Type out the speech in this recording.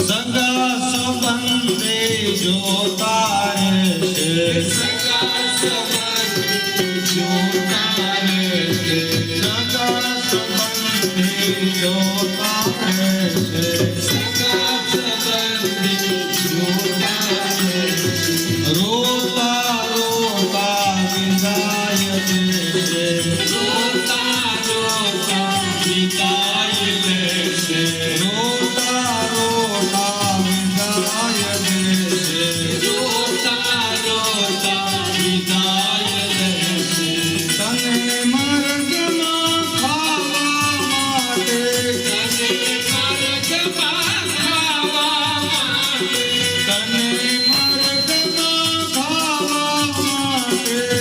સગા સંબંધે જોતા રહેશે સગા સંબંધે જોતા રહેશે રોતા વિદાય દેશે રોતા રોતા વિદાય Amen.